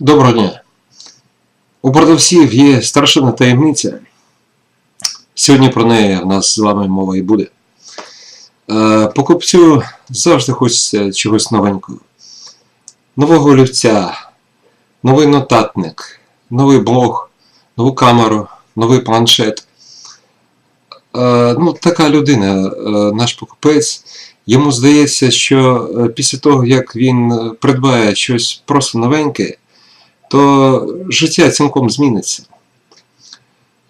Доброго дня. У продавців є страшенна таємниця. Сьогодні про неї в нас з вами мова і буде. Е, Покупцю завжди хочеться чогось новенького. Нового олівця, новий нотатник, новий блог, нову камеру, новий планшет. Е, Ну, така людина, е, наш покупець. Йому здається, що після того, як він придбає щось просто новеньке, то життя цілком зміниться.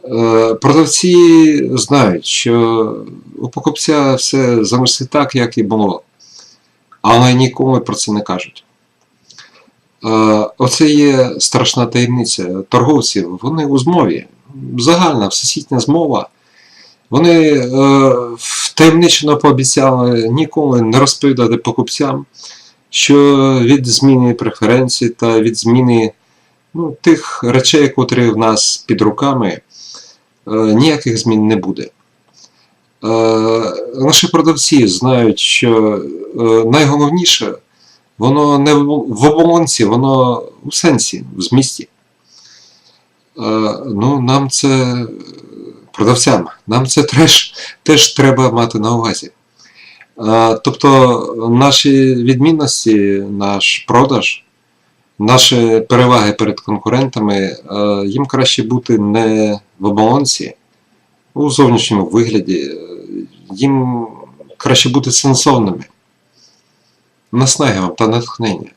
Е, Продавці знають, що у покупця все завжди так, як і було, але нікому про це не кажуть. Е, Оце є страшна таємниця торговців. Вони у змові. Загальна всесвітня змова. Вони е, втаємничено пообіцяли ніколи не розповідати покупцям, що від зміни преференцій та від зміни ну, тих речей, котрі в нас під руками, е, ніяких змін не буде. Е, наші продавці знають, що е, найголовніше воно не в оболонці, воно у сенсі, в змісті. Ну, нам це продавцям, нам це теж, теж треба мати на увазі. Тобто наші відмінності, наш продаж, наші переваги перед конкурентами, е, їм краще бути не в оболонці, у зовнішньому вигляді, е, їм краще бути сенсовними. Наснаги вам та натхнення.